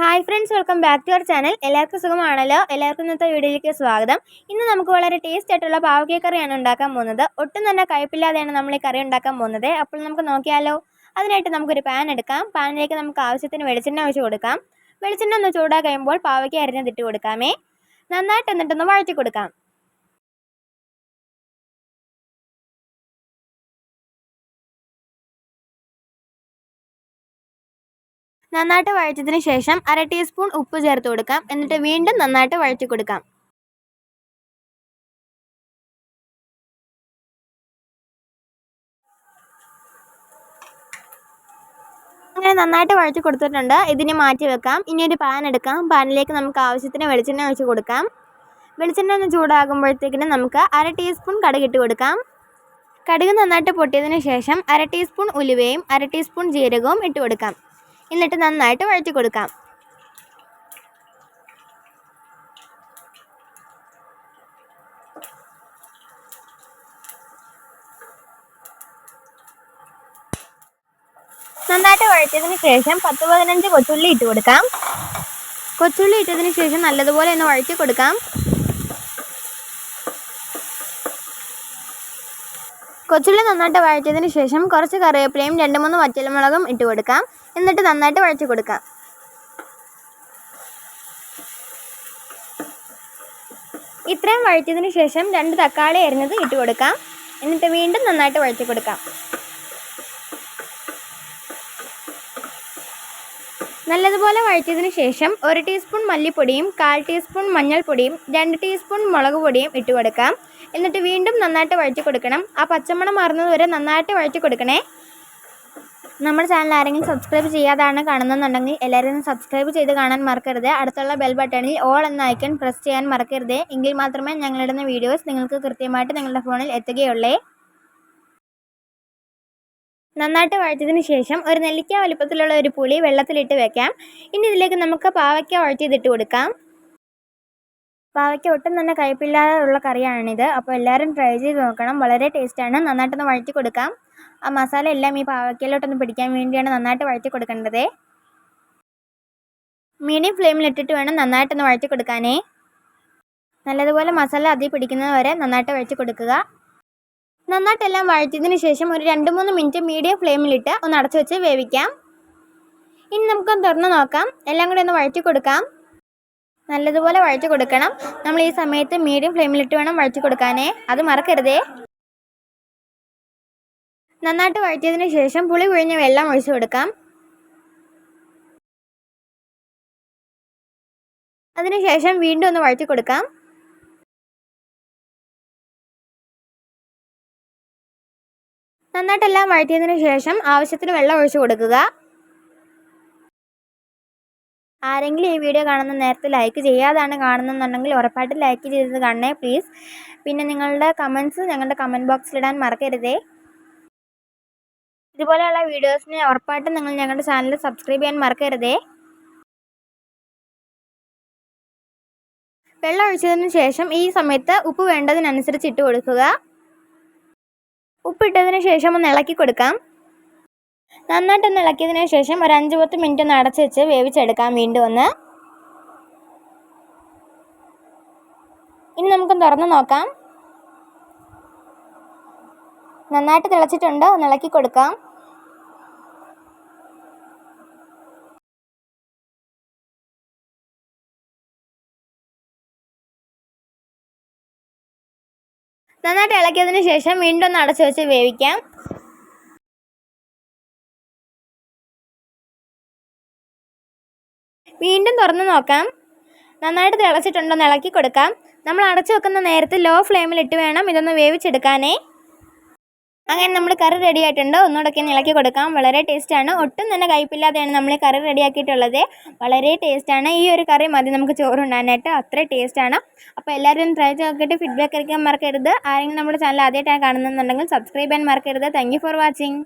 Hi friends welcome back to our channel എല്ലാവർക്കും സുഖമാണല്ലോ? എല്ലാവർക്കും ഇന്നത്തെ വീഡിയോയിലേക്ക് സ്വാഗതം. ഇന്ന് നമുക്ക് വളരെ ടേസ്റ്റ് ആയിട്ടുള്ള പാവയ്ക്ക കറിയാണ് ഉണ്ടാക്കാൻ പോകുന്നത്. ഒട്ടും തന്നെ കയ്പില്ലാതെയാണ് നമ്മൾ ഈ കറി ഉണ്ടാക്കാൻ പോകുന്നത്. അപ്പോൾ നമുക്ക് നോക്കിയാലോ? അതിനായിട്ട് നമുക്കൊരു പാൻ എടുക്കാം. പാനിലേക്ക് നമുക്ക് ആവശ്യത്തിന് വെളിച്ചെണ്ണ ഒഴിച്ച് കൊടുക്കാം. വെളിച്ചെണ്ണ ഒന്ന് ചൂടാ കഴിയുമ്പോൾ പാവയ്ക്ക അരിഞ്ഞതിട്ട് കൊടുക്കാമേ. നന്നായിട്ട് എന്നിട്ടൊന്ന് വഴറ്റി കൊടുക്കാം. നന്നായിട്ട് വഴച്ചതിന് ശേഷം അര ടീസ്പൂൺ ഉപ്പ് ചേർത്ത് കൊടുക്കാം. എന്നിട്ട് വീണ്ടും നന്നായിട്ട് വഴറ്റി കൊടുക്കാം. അങ്ങനെ നന്നായിട്ട് വഴറ്റി കൊടുത്തിട്ടുണ്ട്. ഇതിനെ മാറ്റി വെക്കാം. ഇനി ഒരു പാൻ എടുക്കാം. പാനിലേക്ക് നമുക്ക് ആവശ്യത്തിന് വെളിച്ചെണ്ണ ഒഴിച്ച് കൊടുക്കാം. വെളിച്ചെണ്ണ ഒന്ന് ചൂടാകുമ്പോഴത്തേക്കിന് നമുക്ക് അര ടീസ്പൂൺ കടുക് ഇട്ട് കൊടുക്കാം. കടുക് നന്നായിട്ട് പൊട്ടിയതിന് ശേഷം അര ടീസ്പൂൺ ഉലുവയും അര ടീസ്പൂൺ ജീരകവും ഇട്ട് കൊടുക്കാം. എന്നിട്ട് നന്നായിട്ട് വഴറ്റി കൊടുക്കാം. നന്നായിട്ട് വഴറ്റിയതിന് ശേഷം പത്ത് പതിനഞ്ച് കൊച്ചുള്ളി ഇട്ട് കൊടുക്കാം. കൊച്ചുള്ളി ഇട്ടതിന് ശേഷം നല്ലതുപോലെ ഒന്ന് വഴറ്റി കൊടുക്കാം. കൊച്ചുള്ളി നന്നായിട്ട് വഴറ്റിയതിന് ശേഷം കുറച്ച് കറിവേപ്പിലയും രണ്ട് മൂന്ന് വറ്റൽമുളകും ഇട്ട് കൊടുക്കാം. എന്നിട്ട് നന്നായിട്ട് വഴച്ചു കൊടുക്കാം. ഇത്രയും വഴറ്റിയതിന് ശേഷം രണ്ട് തക്കാളി അരിഞ്ഞത് ഇട്ട് കൊടുക്കാം. എന്നിട്ട് വീണ്ടും നന്നായിട്ട് വഴറ്റി കൊടുക്കാം. നല്ലതുപോലെ വഴറ്റിയതിന് ശേഷം ഒരു ടീസ്പൂൺ മല്ലിപ്പൊടിയും കാൽ ടീസ്പൂൺ മഞ്ഞൾപ്പൊടിയും രണ്ട് ടീസ്പൂൺ മുളക് പൊടിയും ഇട്ട് കൊടുക്കാം. എന്നിട്ട് വീണ്ടും നന്നായിട്ട് വഴറ്റി കൊടുക്കണം. ആ പച്ചമണം മാറുന്നത് വരെ നന്നായിട്ട് വഴറ്റി കൊടുക്കണേ. നമ്മുടെ ചാനൽ ആരെങ്കിലും സബ്സ്ക്രൈബ് ചെയ്യാതാണ് കാണുന്നുണ്ടെങ്കിൽ എല്ലാവരും സബ്സ്ക്രൈബ് ചെയ്ത് കാണാൻ മറക്കരുത്. അടുത്തുള്ള ബെൽ ബട്ടണിൽ ഓൾ എന്ന ഐക്കൺ പ്രസ് ചെയ്യാൻ മറക്കരുത്. എങ്കിൽ മാത്രമേ ഞങ്ങളിടുന്ന വീഡിയോസ് നിങ്ങൾക്ക് കൃത്യമായിട്ട് നിങ്ങളുടെ ഫോണിൽ എത്തുകയുള്ളേ. നന്നായിട്ട് വഴറ്റിയതിന് ശേഷം ഒരു നെല്ലിക്ക വലിപ്പത്തിലുള്ള ഒരു പുളി വെള്ളത്തിലിട്ട് വെക്കാം. ഇനി ഇതിലേക്ക് നമുക്ക് പാവയ്ക്ക വഴറ്റിയതിട്ട് കൊടുക്കാം. പാവയ്ക്ക ഒട്ടും തന്നെ കയ്പില്ലാതെ ഉള്ള കറിയാണിത്. അപ്പോൾ എല്ലാവരും ട്രൈ ചെയ്ത് നോക്കണം. വളരെ ടേസ്റ്റാണ് നന്നായിട്ടൊന്ന് വഴറ്റി കൊടുക്കാം. ആ മസാല എല്ലാം ഈ പാവയ്ക്കയിലോട്ടൊന്ന് പിടിക്കാൻ വേണ്ടിയാണ് നന്നായിട്ട് വഴറ്റി കൊടുക്കേണ്ടത്. മീഡിയം ഫ്ലെയിമിലിട്ടിട്ട് വേണം നന്നായിട്ടൊന്ന് വഴറ്റി കൊടുക്കാനേ. നല്ലതുപോലെ മസാല അതി പിടിക്കുന്നത് വരെ നന്നായിട്ട് വഴറ്റി കൊടുക്കുക. നന്നായിട്ടെല്ലാം വഴറ്റിയതിന് ശേഷം ഒരു രണ്ട് മൂന്ന് മിനിറ്റ് മീഡിയം ഫ്ലെയിമിലിട്ട് ഒന്ന് അടച്ചു വെച്ച് വേവിക്കാം. ഇനി നമുക്കൊന്ന് തുറന്ന് നോക്കാം. എല്ലാം കൂടി ഒന്ന് വഴറ്റി കൊടുക്കാം. നല്ലതുപോലെ വഴറ്റി കൊടുക്കണം. നമ്മൾ ഈ സമയത്ത് മീഡിയം ഫ്ലെയിമിലിട്ട് വേണം വഴറ്റി കൊടുക്കാനേ. അത് മറക്കരുതേ. നന്നായിട്ട് വഴറ്റിയതിന് ശേഷം പുളി പിഴിഞ്ഞ വെള്ളം ഒഴിച്ചു കൊടുക്കാം. അതിനുശേഷം വീണ്ടും ഒന്ന് വഴറ്റി കൊടുക്കാം. നന്നായിട്ടെല്ലാം വഴറ്റിയതിന് ശേഷം ആവശ്യത്തിന് വെള്ളം ഒഴിച്ചു കൊടുക്കുക. ആരെങ്കിലും ഈ വീഡിയോ കാണുന്ന നേരത്തെ ലൈക്ക് ചെയ്യാതാണ് കാണുന്നുണ്ടെങ്കിൽ ഉറപ്പായിട്ട് ലൈക്ക് ചെയ്തത് കാണണേ പ്ലീസ് പിന്നെ നിങ്ങളുടെ കമൻസ് ഞങ്ങളുടെ കമന്റ് ബോക്സിലിടാൻ മറക്കരുതേ. ഇതുപോലെയുള്ള വീഡിയോസിന് ഉറപ്പായിട്ടും നിങ്ങൾ ഞങ്ങളുടെ ചാനൽ സബ്സ്ക്രൈബ് ചെയ്യാൻ മറക്കരുതേ. വെള്ളം ഒഴിച്ചതിന് ശേഷം ഈ സമയത്ത് ഉപ്പ് വേണ്ടതിനനുസരിച്ച് ഇട്ട് കൊടുക്കുക. ഉപ്പിട്ടതിന് ശേഷം ഒന്ന് ഇളക്കി കൊടുക്കാം. നന്നായിട്ടൊന്ന് ഇളക്കിയതിന് ശേഷം ഒരു അഞ്ച് പത്ത് മിനിറ്റ് ഒന്ന് അടച്ച് വെച്ച് വേവിച്ചെടുക്കാം വീണ്ടും ഒന്ന്. ഇനി നമുക്കൊന്ന് തുറന്ന് നോക്കാം. നന്നായിട്ട് തിളച്ചിട്ടുണ്ട് ഒന്ന് ഇളക്കി കൊടുക്കാം. നന്നായിട്ട് ഇളക്കിയതിന് ശേഷം വീണ്ടും ഒന്ന് അടച്ചു വെച്ച് വേവിക്കാം. വീണ്ടും തുറന്ന് നോക്കാം. നന്നായിട്ട് തിളച്ചിട്ടുണ്ടോ ഇളക്കി കൊടുക്കാം. നമ്മൾ അടച്ചു വെക്കുന്ന നേരത്ത് ലോ ഫ്ലെയിമിൽ ഇട്ട് വേണം ഇതൊന്ന് വേവിച്ചെടുക്കാനേ. അങ്ങനെ നമ്മൾ കറി റെഡി ആയിട്ടുണ്ട്. ഒന്നുകൂടെ ഒന്ന് ഇളക്കി കൊടുക്കാം. വളരെ ടേസ്റ്റാണ് ഒട്ടും തന്നെ കയ്പില്ലാതെയാണ് നമ്മൾ കറി റെഡിയാക്കിയിട്ടുള്ളത് വളരെ ടേസ്റ്റാണ് ഈ ഒരു കറി മതി നമുക്ക് ചോറുണ്ടാനായിട്ട് അത്ര ടേസ്റ്റാണ് അപ്പോൾ എല്ലാവരും ട്രൈ ചെയ്ത് നോക്കിയിട്ട് ഫീഡ്ബാക്ക് അറിയിക്കാൻ മറക്കരുത്. ആരെങ്കിലും നമ്മുടെ ചാനൽ ആദ്യമായിട്ടാണ് കാണുന്നുണ്ടെങ്കിൽ സബ്സ്ക്രൈബ് ചെയ്യാൻ മറക്കരുത്. Thank for watching